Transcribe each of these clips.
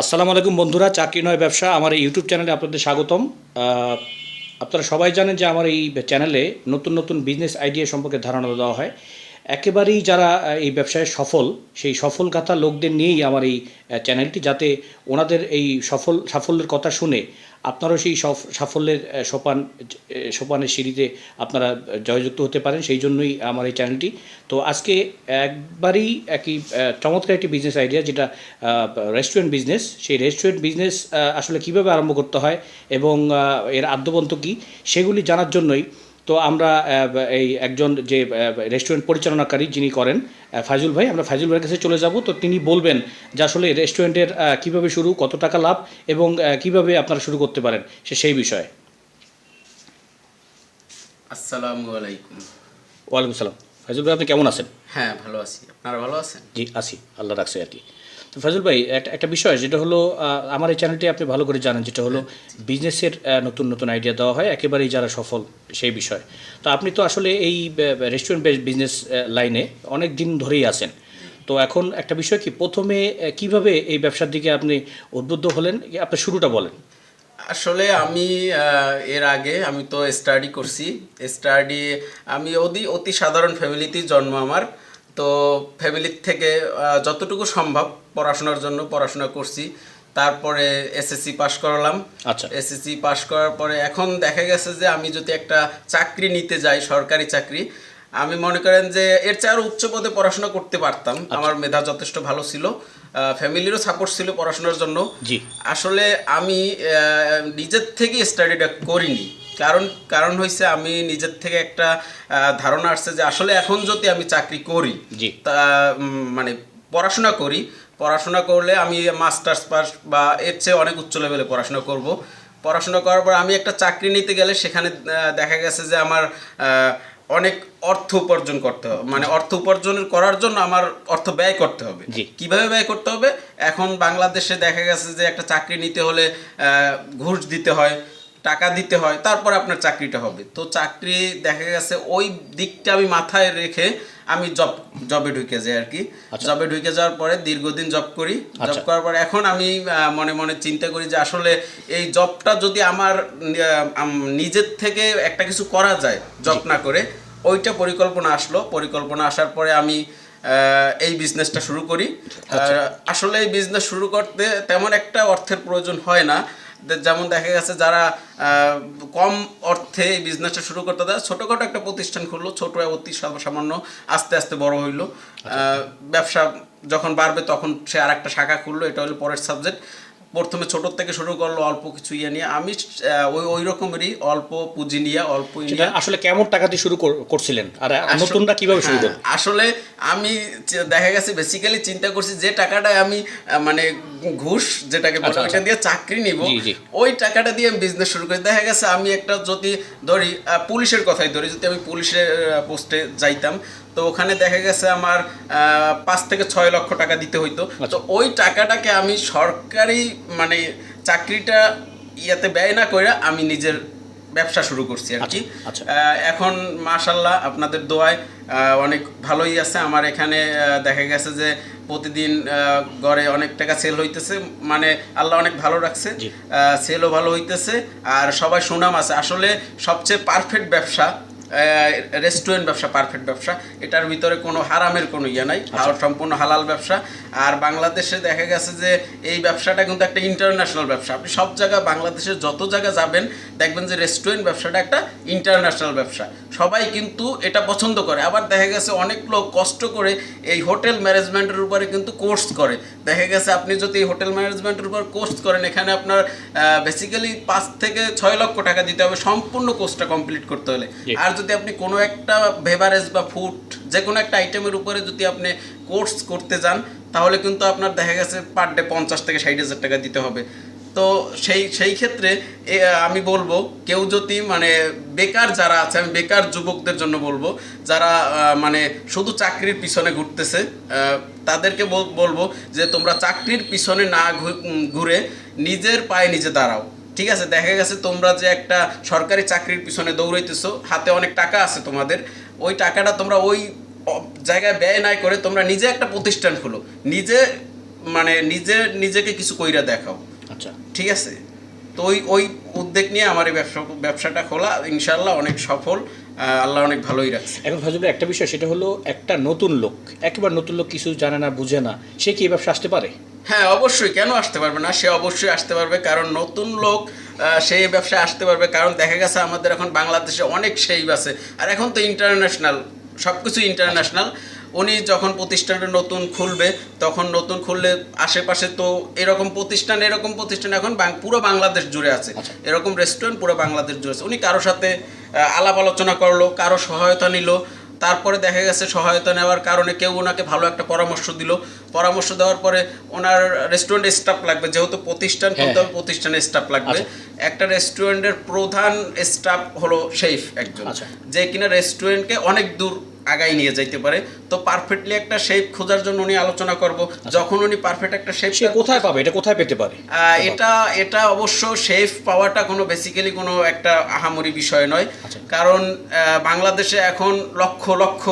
আসসালামু আলাইকুম বন্ধুরা, চাকরি নয় ব্যবসা, আমার এই ইউটিউব চ্যানেলে আপনাদের স্বাগতম। আপনারা সবাই জানেন যে আমার এই চ্যানেলে নতুন নতুন বিজনেস আইডিয়া সম্পর্কে ধারণা দেওয়া হয়। একেবারেই যারা এই ব্যবসায় সফল, সেই সফল কথা লোকদের নিয়েই আমার এই চ্যানেলটি যাতে ওনাদের এই সফল, সাফল্যের কথা শুনে আপনারাও সেই সফ- সাফল্যের সোপান সোপানের সিঁড়িতে আপনারা জয়যুক্ত হতে পারেন, সেই জন্যই আমার এই চ্যানেলটি। তো আজকে একবারই একই চমৎকার একটি বিজনেস আইডিয়া যেটা রেস্টুরেন্ট বিজনেস সেই রেস্টুরেন্ট বিজনেস আসলে কীভাবে আরম্ভ করতে হয় এবং এর আদ্যবন্ত কী, সেগুলি জানার জন্যই তো আমরা এই একজন যে রেস্টুরেন্ট পরিচালনাকারী যিনি করেন ফাইজুল ভাই আমরা ফাইজুল ভাইয়ের কাছে চলে যাব। তো তিনি বলবেন যে আসলে রেস্টুরেন্টের কীভাবে শুরু কত টাকা লাভ এবং কীভাবে আপনারা শুরু করতে পারেন সে সেই বিষয়ে। আসসালামু আলাইকুম। ওয়ালাইকুম সালাম। ফাইজুল ভাই আপনি কেমন আছেন? হ্যাঁ ভালো আছি। আপনারা ভালো আছেন? জি আছি। আল্লাহ রাখছে আর কি। ফাজল ভাই, একটা বিষয়, যেটা হলো আমার এই চ্যানেলটি আপনি ভালো করে জানেন, যেটা হলো বিজনেসের নতুন নতুন আইডিয়া দেওয়া হয়, একেবারেই যারা সফল সেই বিষয়। তো আপনি তো আসলে এই রেস্টুরেন্ট বিজনেস লাইনে অনেক দিন ধরেই আছেন। তো এখন একটা বিষয় কি, প্রথমে কীভাবে এই ব্যবসার দিকে আপনি উদ্বুদ্ধ হলেন? আপনার শুরুটা বলেন। আসলে আমি এর আগে আমি তো স্টাডি করছি। স্টাডি আমি অতি অতি সাধারণ ফ্যামিলিতেই জন্ম আমার। তো ফ্যামিলির থেকে যতটুকু সম্ভব পড়াশোনার জন্য পড়াশোনা করছি। তারপরে এসএসসি পাশ করালাম। আচ্ছা। এসএসসি পাশ করার পরে এখন দেখা গেছে যে আমি যদি একটা চাকরি নিতে যাই সরকারি চাকরি আমি মনে করেন যে এর চেয়ে আরও উচ্চ পদে পড়াশোনা করতে পারতাম। আমার মেধা যথেষ্ট ভালো ছিল। ফ্যামিলিরও সাপোর্ট ছিল পড়াশোনার জন্য। জি। আসলে আমি নিজের থেকে স্টাডিটা করিনি। কারণ কারণ হয়েছে আমি নিজের থেকে একটা ধারণা আসছে যে আসলে এখন যদি আমি চাকরি করি। তা মানে পড়াশোনা করি পড়াশোনা করলে আমি মাস্টার্স পাস বা এর চেয়ে অনেক উচ্চ লেভেলে পড়াশোনা করব। পড়াশোনা করার পর আমি একটা চাকরি নিতে গেলে সেখানে দেখা গেছে যে আমার অনেক অর্থ উপার্জন করতে হবে। মানে অর্থ উপার্জন করার জন্য আমার অর্থ ব্যয় করতে হবে। কীভাবে ব্যয় করতে হবে? এখন বাংলাদেশে দেখা গেছে যে একটা চাকরি নিতে হলে ঘুষ দিতে হয় টাকা দিতে হয় তারপর আপনার চাকরিটা হবে। তো চাকরি দেখা গেছে ওই দিকটা আমি মাথায় রেখে আমি জব জবে ঢুকে যাই আর কি। আচ্ছা। জবে ঢুকে যাওয়ার পরে দীর্ঘদিন জব করি। জব আচ্ছা। করার পর এখন আমি মনে মনে চিন্তা করি যে আসলে এই জবটা যদি আমার নিজের থেকে একটা কিছু করা যায় জব না করে ওইটা পরিকল্পনা আসলো। পরিকল্পনা আসার পরে আমি এই বিজনেসটা শুরু করি। আচ্ছা। আসলে এই বিজনেস শুরু করতে তেমন একটা অর্থের প্রয়োজন হয় না। যেমন দেখা গেছে যারা আহ, কম অর্থে এই বিজনেসটা শুরু করতে তারা ছোটোখাটো একটা প্রতিষ্ঠান খুললো ছোটো অতি সামান্য আস্তে আস্তে বড় হইল। আহ, ব্যবসা যখন বাড়বে তখন সে আর একটা শাখা খুললো এটা হলো পরের সাবজেক্ট প্রথমে ছোট থেকে শুরু করল অল্প কিছু ইয়ে নিয়ে। আমি ওই ওই রকমেরই অল্প পুঁজি নিয়ে অল্প ইয়ে আসলে কেমন টাকা দিয়ে শুরু করছিলেন? আর নতুনরা কীভাবে শুরু হ্যাঁ, করবেন আসলে আমি দেখা গেছে বেসিক্যালি চিন্তা করছি যে টাকাটা আমি মানে ঘুষ যেটাকে বলে আচ্ছা, ওইটা আচ্ছা। দিয়ে চাকরি নিব। ওই টাকাটা দিয়ে আমি বিজনেস শুরু করি। দেখা গেছে আমি একটা যদি ধরি পুলিশের কথাই ধরি যদি আমি পুলিশের পোস্টে যাইতাম তো ওখানে দেখা গেছে আমার পাঁচ থেকে ছয় লক্ষ টাকা দিতে হইতো। আচ্ছা। তো ওই টাকাটাকে আমি সরকারি মানে চাকরিটা ইয়াতে ব্যয় না করে আমি নিজের ব্যবসা শুরু করছি আর কি। আচ্ছা, আচ্ছা। এখন মাশাল্লাহ আপনাদের দোয়ায় আহ, অনেক ভালোই আছে। আমার এখানে দেখা গেছে যে প্রতিদিন আহ, গড়ে অনেক টাকা সেল হইতেছে। মানে আল্লাহ অনেক ভালো রাখছে। সেলও ভালো হইতেছে। আর সবাই সুনাম আছে। আসলে সবচেয়ে পারফেক্ট ব্যবসা রেস্টুরেন্ট ব্যবসা পারফেক্ট ব্যবসা। এটার ভিতরে কোনো হারামের কোনো ইয়ে নাই আচ্ছা। আর সম্পূর্ণ হালাল ব্যবসা। আর বাংলাদেশে দেখা গেছে যে এই ব্যবসাটা কিন্তু একটা ইন্টারন্যাশনাল ব্যবসা। আপনি সব জায়গায় বাংলাদেশের যত জায়গা যাবেন দেখবেন যে রেস্টুরেন্ট ব্যবসাটা একটা ইন্টারন্যাশনাল ব্যবসা। সবাই কিন্তু এটা পছন্দ করে। আবার দেখা গেছে অনেক লোক কষ্ট করে এই হোটেল ম্যানেজমেন্টের উপরে কিন্তু কোর্স করে। দেখা গেছে আপনি যদি এই হোটেল ম্যানেজমেন্টের উপর কোর্স করেন এখানে আপনার বেসিক্যালি পাঁচ থেকে ছয় লক্ষ টাকা দিতে হবে সম্পূর্ণ কোর্সটা কমপ্লিট করতে হলে। আর যদি আপনি কোনো একটা বেভারেজ বা ফুড যে কোনো একটা আইটেমের উপরে যদি আপনি কোর্স করতে যান, তাহলে কিন্তু আপনার দেখা গেছে পার ডে পঞ্চাশ থেকে ষাট হাজার টাকা দিতে হবে। তো সেই সেই ক্ষেত্রে আমি বলব, কেউ যদি মানে বেকার যারা আছে, আমি বেকার যুবকদের জন্য বলব, যারা মানে শুধু চাকরির পিছনে ঘুরতেছে তাদেরকে বলব যে তোমরা চাকরির পিছনে না ঘুরে নিজের পায়ে নিজে দাঁড়াও। ঠিক আছে দেখা গেছে তোমরা যে একটা সরকারি চাকরির পিছনে দৌড়াইতেছো হাতে অনেক টাকা আছে তোমাদের ওই টাকাটা তোমরা ওই জায়গায় ব্যয় নাই করে তোমরা নিজে একটা প্রতিষ্ঠান খুলো নিজে মানে নিজে নিজেকে কিছু কইরা দেখাও। আচ্ছা। ঠিক আছে? তো ওই ওই উদ্যোগ নিয়ে আমার এই ব্যবসা ব্যবসাটা খোলা ইনশাল্লাহ অনেক সফল। আল্লাহ অনেক ভালোই রাখছে। এখন ফাজুলের একটা বিষয় সেটা হলো একটা নতুন লোক। একেবারে নতুন লোক কিছু জানে না বুঝে না সে কি এই ব্যবসা আসতে পারে? হ্যাঁ অবশ্যই। কেন আসতে পারবে না? সে অবশ্যই আসতে পারবে কারণ নতুন লোক সেই ব্যবসায় আসতে পারবে। কারণ দেখা গেছে আমাদের এখন বাংলাদেশে অনেক সেই আছে। আর এখন তো ইন্টারন্যাশনাল সব কিছু ইন্টারন্যাশনাল উনি যখন প্রতিষ্ঠানটা নতুন খুলবে তখন নতুন খুললে আশেপাশে তো এরকম প্রতিষ্ঠান এরকম প্রতিষ্ঠান এখন পুরো বাংলাদেশ জুড়ে আছে আচ্ছা। এরকম রেস্টুরেন্ট পুরো বাংলাদেশ জুড়ে আছে উনি কারও সাথে আলাপ আলোচনা করল কারও সহায়তা নিল তারপরে দেখা গেছে সহায়তা নেওয়ার কারণে কেউ ওনাকে ভালো একটা পরামর্শ দিল পরামর্শ দেওয়ার পরে ওনার রেস্টুরেন্ট স্টাফ লাগবে যেহেতু প্রতিষ্ঠান খুলতে হবে প্রতিষ্ঠানে স্টাফ লাগবে আচ্ছা। একটা রেস্টুরেন্টের প্রধান স্টাফ হলো শেফ একজন আচ্ছা। যে কিনা রেস্টুরেন্টকে অনেক দূর আগাই নিয়ে যাইতে পারে। তো পারফেক্টলি একটা শেপ খোঁজার জন্য উনি আলোচনা করব। যখন উনি পারফেক্ট একটা শেপ সে কোথায় পাবে? এটা কোথায় পেতে পারে? এটা এটা অবশ্য শেফ পাওয়াটা কোনো বেসিক্যালি কোনো একটা আহামরি বিষয় নয়। আচ্ছা। কারণ বাংলাদেশে এখন লক্ষ লক্ষ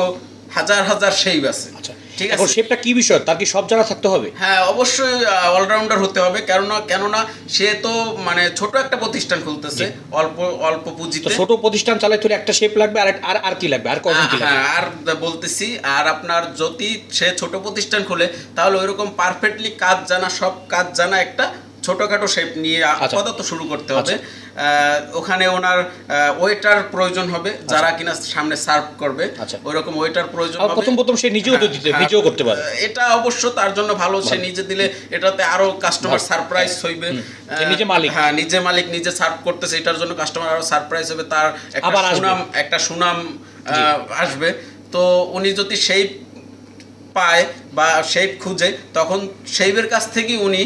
হাজার হাজার শেফ আছে। আচ্ছা। ঠিক এখন আছে। শেপটা কি বিষয়? তার কি সব জানা থাকতে হবে? হ্যাঁ অবশ্যই অলরাউন্ডার হতে হবে। কেননা কেননা সে তো মানে ছোট একটা প্রতিষ্ঠান খুলতেছে অল্প অল্প তো পুঁজিতে ছোট প্রতিষ্ঠান চালাইতে হলে একটা শেপ লাগবে আর আর আর কি লাগবে? আর কজন কি লাগবে? হ্যাঁ আর বলতেছি আর আপনার যদি সে ছোট প্রতিষ্ঠান খুলে তাহলে ওইরকম পারফেক্টলি কাজ জানা সব কাজ জানা একটা ছোটখাটো শেপ নিয়ে আচ্ছা। আপাতত শুরু করতে হবে। ওখানে ওনার ওয়েটার প্রয়োজন হবে যারা কিনা সামনে সার্ভ করবে। আচ্ছা। ওইরকম ওয়েটার প্রয়োজন হবে। প্রথম প্রথম সে নিজেও তো দিতে হ্যাঁ, নিজেও করতে পারে। এটা অবশ্য তার জন্য ভালো সে নিজে দিলে এটাতে আরও কাস্টমার সারপ্রাইজ হইবে। নিজে মালিক। হ্যাঁ নিজে মালিক নিজে সার্ভ করতেছে এটার জন্য কাস্টমার আরও সারপ্রাইজ হবে। তার একটা সুনাম একটা সুনাম আসবে। তো উনি যদি সেই পায় বা শেপ খুঁজে তখন শেপের কাছ থেকে উনি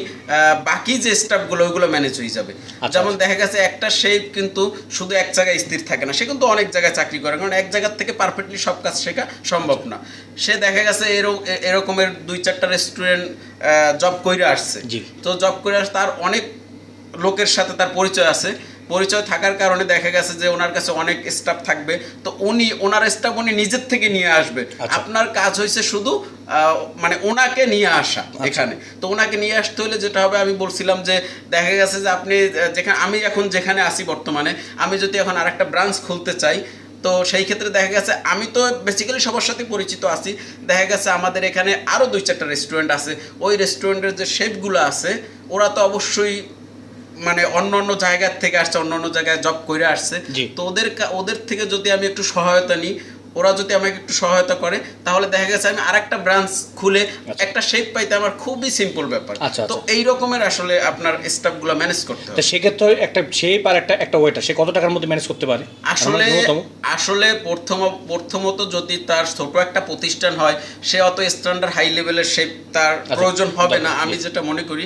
বাকি যে স্টাফগুলো ওইগুলো ম্যানেজ হয়ে যাবে। আচ্ছা, যেমন আচ্ছা। দেখা গেছে একটা শেপ কিন্তু শুধু এক জায়গায় স্থির থাকে না সে কিন্তু অনেক জায়গায় চাকরি করে কারণ এক জায়গার থেকে পারফেক্টলি সব কাজ শেখা সম্ভব না। সে দেখা গেছে এরকমের দুই চারটা রেস্টুরেন্ট জব করে আসছে। তো জব করে আসছে তার অনেক লোকের সাথে তার পরিচয় আছে। পরিচয় থাকার কারণে দেখা গেছে যে ওনার কাছে অনেক স্টাফ থাকবে। তো উনি ওনার স্টাফ উনি নিজের থেকে নিয়ে আসবে। আচ্ছা। আপনার কাজ হয়েছে শুধু মানে ওনাকে নিয়ে আসা এখানে। তো ওনাকে নিয়ে আসতে হলে যেটা হবে আমি বলছিলাম যে দেখা গেছে যে আপনি যেখানে আমি এখন যেখানে আছি বর্তমানে আমি যদি এখন আরেকটা ব্রাঞ্চ খুলতে চাই তো সেই ক্ষেত্রে দেখা গেছে আমি তো বেসিক্যালি সবার সাথে পরিচিত আছি। দেখা গেছে আমাদের এখানে আরও দুই চারটা রেস্টুরেন্ট আছে। ওই রেস্টুরেন্টের যে শেফগুলো আছে ওরা তো অবশ্যই মানে অন্য অন্য জায়গার থেকে আসছে অন্য অন্য জায়গায় জব করে আসছে। তো ওদের ওদের থেকে যদি আমি একটু সহায়তা নিই ওরা যদি আমাকে একটু সহায়তা করে তাহলে দেখা গেছে আমি আরেকটা ব্রাঞ্চ খুলে একটা শেপ পাইতে আমার খুবই সিম্পল ব্যাপার। আচ্ছা, তো আচ্ছা। এই রকমের আসলে আপনার স্টাফগুলো ম্যানেজ করতে হবে। সেক্ষেত্রে একটা শেপ আর একটা একটা ওয়েটার সে কত টাকার মধ্যে ম্যানেজ করতে পারে? আসলে আসলে প্রথম প্রথমত যদি তার ছোট একটা প্রতিষ্ঠান হয় সে অত স্ট্যান্ডার্ড হাই লেভেলের শেপ তার প্রয়োজন হবে না। আমি যেটা মনে করি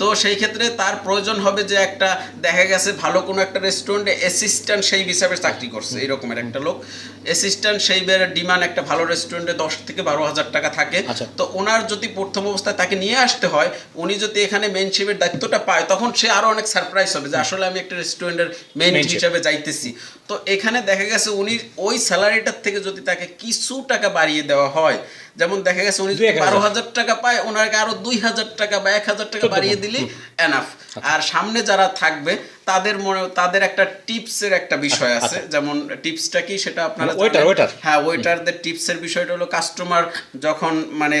তো সেই ক্ষেত্রে তার প্রয়োজন হবে যে একটা দেখা গেছে ভালো কোনো একটা রেস্টুরেন্টে অ্যাসিস্ট্যান্ট সেই হিসাবে চাকরি করছে এরকমের একটা লোক। অ্যাসিস্ট্যান্ট সেই ডিমান্ড একটা ভালো রেস্টুরেন্টে দশ থেকে বারো হাজার টাকা থাকে। আচ্ছা। তো ওনার যদি প্রথম অবস্থায় তাকে নিয়ে আসতে হয় উনি যদি এখানে মেন শেফের দায়িত্বটা পায় তখন সে আরও অনেক সারপ্রাইজ হবে যে আসলে আমি একটা রেস্টুরেন্টের মেন হিসাবে যাইতেছি। তো এখানে দেখা গেছে উনি ওই স্যালারিটার থেকে যদি তাকে কিছু টাকা বাড়িয়ে দেওয়া হয় যেমন দেখা গেছে উনি বারো হাজার টাকা পায় ওনাকে আরও দুই হাজার টাকা বা এক হাজার টাকা বাড়িয়ে দিলে এনাফ আর সামনে যারা থাকবে তাদের মনে তাদের একটা টিপসের একটা বিষয় আচ্ছা, আছে যেমন টিপসটা কি? সেটা আপনারা জানেন। waiter। হ্যাঁ ওয়েটারদের টিপসের বিষয়টা হলো কাস্টমার যখন মানে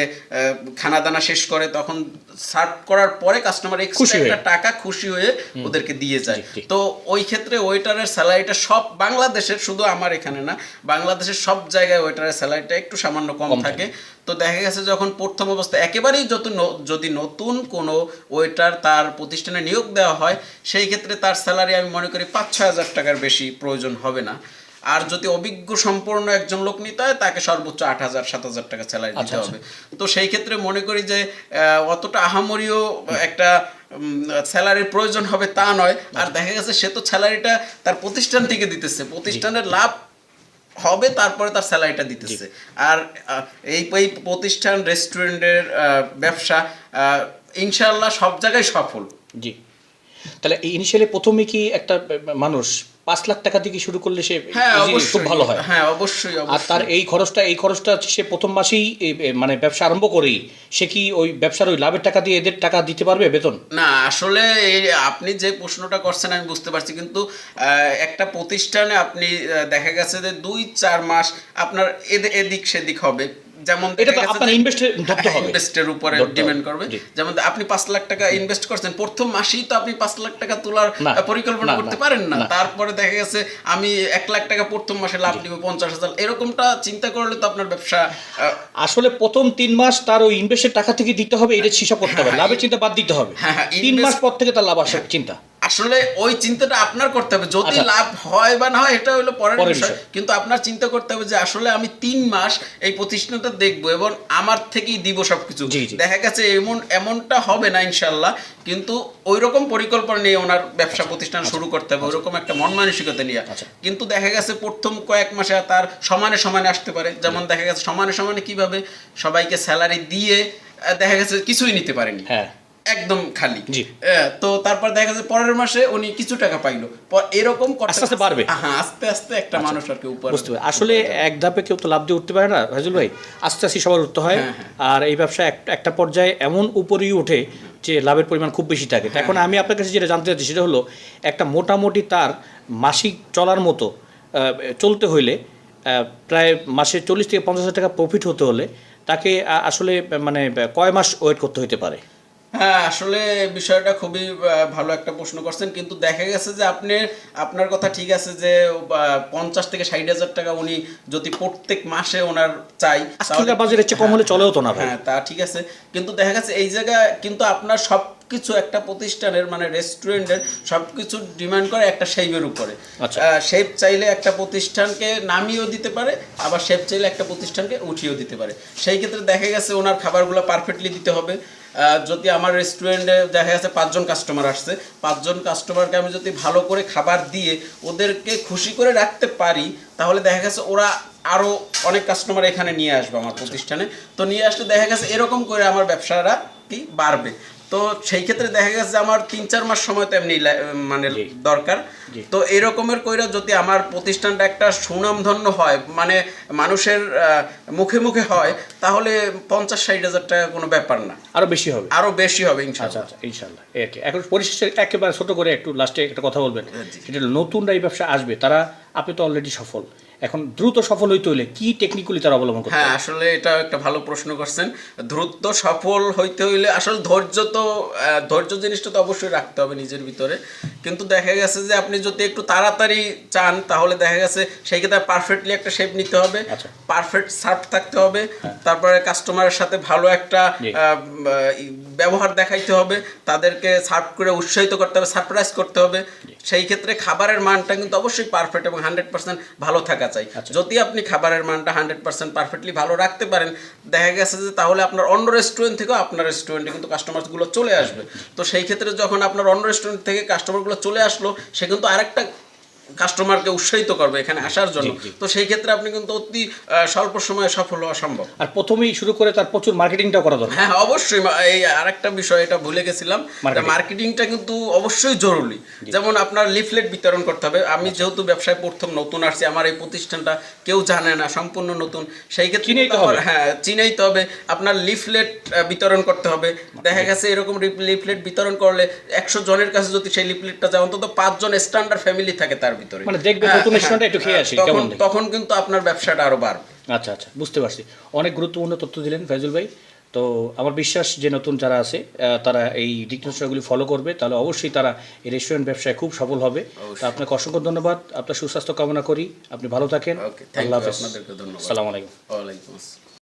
খানা দানা শেষ করে তখন সার্ভ করার পরে কাস্টমার এক্সট্রা একটা টাকা খুশি হয়ে ওদেরকে দিয়ে যায়। তো ওই ক্ষেত্রে ওয়েটারের স্যালারিটা সব বাংলাদেশের শুধু আমার এখানে না বাংলাদেশের সব জায়গায় ওয়েটারের স্যালারিটা একটু সামান্য কম থাকে। তো দেখা গেছে যখন প্রথম অবস্থায় একেবারেই যত যদি নতুন কোনো ওয়েটার তার প্রতিষ্ঠানে নিয়োগ দেওয়া হয় সেই ক্ষেত্রে তার স্যালারি আমি মনে করি পাঁচ ছয় হাজার টাকার বেশি প্রয়োজন হবে না। আর যদি অভিজ্ঞ সম্পন্ন একজন লোক নিতে হয় তাকে সর্বোচ্চ আট হাজার সাত হাজার টাকা স্যালারি দিতে আচ্ছা, আচ্ছা। হবে। তো সেই ক্ষেত্রে মনে করি যে অতটা আহামরিও একটা স্যালারির প্রয়োজন হবে তা নয়। আর দেখা গেছে সে তো স্যালারিটা তার প্রতিষ্ঠান থেকে দিতেছে। প্রতিষ্ঠানের লাভ হবে তারপরে তার স্যালারিটা দিতেছে। আর এই এই প্রতিষ্ঠান রেস্টুরেন্টের আহ, ব্যবসা ইনশাল্লাহ সব জায়গায় সফল। জি। তাহলে ইনিশিয়ালি প্রথমে কি একটা মানুষ পাঁচ লাখ টাকা থেকে শুরু করলে সে হ্যাঁ অবশ্যই খুব ভালো হয়। হ্যাঁ অবশ্যই আর তার এই খরচটা এই খরচটা সে প্রথম মাসেই মানে ব্যবসা আরম্ভ করেই সে কি ওই ব্যবসার ওই লাভের টাকা দিয়ে এদের টাকা দিতে পারবে বেতন? না আসলে আপনি যে প্রশ্নটা করছেন আমি বুঝতে পারছি কিন্তু আহ, একটা প্রতিষ্ঠানে আপনি দেখা গেছে যে দুই চার মাস আপনার এদে- এদিক সেদিক হবে। যেমন এটা তো আপনার ইনভেস্টে ধরতে হবে। ইনভেস্টের উপরে ডিপেন্ড করবে। যেমন আপনি পাঁচ লাখ টাকা ইনভেস্ট করছেন প্রথম মাসেই তো আপনি পাঁচ লাখ টাকা তোলার পরিকল্পনা করতে পারেন না। তারপরে দেখা গেছে আমি এক লাখ টাকা প্রথম মাসে লাভ নিব পঞ্চাশ হাজার। এরকমটা চিন্তা করলে তো আপনার ব্যবসা আসলে প্রথম তিন মাস তার ওই ইনভেস্টের টাকা থেকে দিতে হবে এটা হিসাব করতে হবে। হ্যাঁ, লাভের চিন্তা বাদ দিতে হবে। হ্যাঁ, হ্যাঁ, তিন মাস পর থেকে তার লাভ আসে চিন্তা। আসলে ওই চিন্তাটা আপনার করতে হবে। যদি আচ্ছা। লাভ হয় বা না হয় এটা হলো পরের বিষয়। কিন্তু আপনার চিন্তা করতে হবে যে আসলে আমি তিন মাস এই প্রতিষ্ঠানটা দেখব এবং আমার থেকেই দিব সবকিছু। দেখা গেছে এমন এমনটা হবে না ইনশাল্লাহ কিন্তু ওই রকম পরিকল্পনা নিয়ে ওনার ব্যবসা প্রতিষ্ঠান শুরু করতে হবে ওইরকম একটা মন মানসিকতা নিয়ে। আচ্ছা। কিন্তু দেখা গেছে প্রথম কয়েক মাসে তার সমানে সমানে আসতে পারে। যেমন দেখা গেছে সমানে সমানে কীভাবে সবাইকে স্যালারি দিয়ে দেখা গেছে কিছুই নিতে পারেনি। হ্যাঁ। একদম খালি। জি। তো তারপর দেখা যাচ্ছে পরের মাসে উনি কিছু টাকা পাইলো। এরকম আস্তে আস্তে বাড়বে। হ্যাঁ আস্তে আস্তে একটা মানুষ আর কি উপরে বুঝতে পারি আসলে এক ধাপে কেউ তো লাভ দিয়ে উঠতে পারে না রাজুল ভাই? আস্তে আস্তে সবার উঠতে হয়। হ্যাঁ, আর এই ব্যবসা এক- একটা পর্যায়ে এমন উপরেই ওঠে যে লাভের পরিমাণ খুব বেশি থাকে। হ্যাঁ। এখন আমি আপনার কাছে যেটা জানতে চাচ্ছি সেটা হলো একটা মোটামুটি তার মাসিক চলার মতো চলতে হইলে প্রায় মাসে চল্লিশ থেকে পঞ্চাশ হাজার টাকা প্রফিট হতে হলে তাকে আসলে মানে কয় মাস ওয়েট করতে হতে পারে? হ্যাঁ আসলে বিষয়টা খুবই ভালো একটা প্রশ্ন করছেন। কিন্তু দেখা গেছে যে আপনি আপনার কথা ঠিক আছে যে পঞ্চাশ থেকে ষাট হাজার টাকা উনি যদি প্রত্যেক মাসে ওনার চাই তাহলে বাজারের চেয়ে কম হলে চলেও তো না হ্যাঁ তা ঠিক আছে। কিন্তু দেখা গেছে এই জায়গায় কিন্তু আপনার সব কিছু একটা প্রতিষ্ঠানের মানে রেস্টুরেন্টের সব কিছু ডিমান্ড করে একটা শেপের উপরে। আচ্ছা। শেপ চাইলে একটা প্রতিষ্ঠানকে নামিয়েও দিতে পারে আবার শেপ চাইলে একটা প্রতিষ্ঠানকে উঠিয়েও দিতে পারে। সেই ক্ষেত্রে দেখা গেছে ওনার খাবারগুলো পারফেক্টলি দিতে হবে। যদি আমার রেস্টুরেন্টে দেখা গেছে পাঁচজন কাস্টমার আসছে পাঁচজন কাস্টমারকে আমি যদি ভালো করে খাবার দিয়ে ওদেরকে খুশি করে রাখতে পারি তাহলে দেখা গেছে ওরা আরও অনেক কাস্টমার এখানে নিয়ে আসবে আমার প্রতিষ্ঠানে। তো নিয়ে আসলে দেখা গেছে এরকম করে আমার ব্যবসাটা কি বাড়বে। তো সেই ক্ষেত্রে দেখা গেছে যে আমার তিন চার মাস সময় তো এমনি মানে। দরকার। তো এরকমের কইরা যদি আমার প্রতিষ্ঠানটা একটা সুনামধন্য হয় মানে মানুষের মুখে মুখে হয় তাহলে পঞ্চাশ ষাট হাজার টাকা কোনো ব্যাপার না। আরও বেশি হবে? আরও বেশি হবে আচ্ছা ইনশাআল্লাহ আচ্ছা ইনশাল্লাহ। এখন পরিশেষে একেবারে ছোট করে একটু লাস্টে একটা কথা বলবেন। সেটা হলো নতুনরা এই ব্যবসা আসবে তারা আপনি তো অলরেডি সফল। এখন দ্রুত সফল হইতে হলে কি টেকনিক্যালি তারা অবলম্বন করতে হ্যাঁ আসলে এটা একটা ভালো প্রশ্ন করছেন। দ্রুত সফল হইতে হইলে আসলে ধৈর্য তো ধৈর্য জিনিসটা তো অবশ্যই রাখতে হবে নিজের ভিতরে। কিন্তু দেখা গেছে যে আপনি যদি একটু তাড়াতাড়ি চান তাহলে দেখা গেছে সেই ক্ষেত্রে পারফেক্টলি একটা শেপ নিতে হবে। আচ্ছা। পারফেক্ট সার্ভ থাকতে হবে। তারপরে কাস্টমারের সাথে ভালো একটা ব্যবহার দেখাইতে হবে তাদেরকে সার্ভ করে উৎসাহিত করতে হবে সারপ্রাইজ করতে হবে। সেই ক্ষেত্রে খাবারের মানটা কিন্তু অবশ্যই পারফেক্ট এবং হান্ড্রেড পার্সেন্ট ভালো থাকা চাই। আচ্ছা। যদি আপনি খাবারের মানটা হান্ড্রেড পার্সেন্ট পারফেক্টলি ভালো রাখতে পারেন দেখা গেছে যে তাহলে আপনার অন্য রেস্টুরেন্ট থেকেও আপনার রেস্টুরেন্টে কিন্তু কাস্টমারগুলো চলে আসবে। তো সেই ক্ষেত্রে যখন আপনার অন্য রেস্টুরেন্ট থেকে কাস্টমারগুলো চলে আসলো সে কিন্তু আরেকটা কাস্টমারকে উৎসাহিত করবে এখানে আসার জন্য। তো সেই ক্ষেত্রে আপনি কিন্তু অতি স্বল্প সময়ে সফল হওয়া সম্ভব। আর প্রথমেই শুরু করে তার প্রচুর মার্কেটিংটাও করা দরকার। হ্যাঁ অবশ্যই। এই আরেকটা বিষয় এটা ভুলে গেছিলাম. মার্কেটিংটা কিন্তু অবশ্যই জরুরি। যেমন আপনার লিফলেট বিতরণ করতে হবে। আমি যেহেতু ব্যবসায় প্রথম নতুন আসছি আমার এই প্রতিষ্ঠানটা কেউ জানে না সম্পূর্ণ নতুন। সেই ক্ষেত্রে চিনেই তো হবে। হ্যাঁ চিনেইতে হবে। আপনার লিফলেট বিতরণ করতে হবে। দেখা গেছে এরকম লিফলেট বিতরণ করলে একশো জনের কাছে যদি সেই লিফলেটটা যায় অন্তত পাঁচজন স্ট্যান্ডার্ড ফ্যামিলি থাকে তার ভিতরে। মানে দেখবে হ্যাঁ, নতুন হ্যাঁ, restaurant-এ একটু খেয়ে আসি, তখন কেমন তখন কিন্তু আপনার ব্যবসাটা আরও বাড়বে। আচ্ছা আচ্ছা বুঝতে পারছি। অনেক গুরুত্বপূর্ণ তথ্য দিলেন ফয়জুল ভাই। তো আমার বিশ্বাস যে নতুন যারা আছে তারা এই দিক নির্দেশনাগুলি ফলো করবে তাহলে অবশ্যই তারা এই রেস্টুরেন্ট ব্যবসায় খুব সফল হবে। তো আপনাকে অসংখ্য ধন্যবাদ। আপনার সুস্বাস্থ্য কামনা করি। আপনি ভালো থাকেন। আল্লাহ হাফেজ। আপনাদেরকে ধন্যবাদ। আসসালামু আলাইকুম। ওয়ালাইকুম আসসালাম।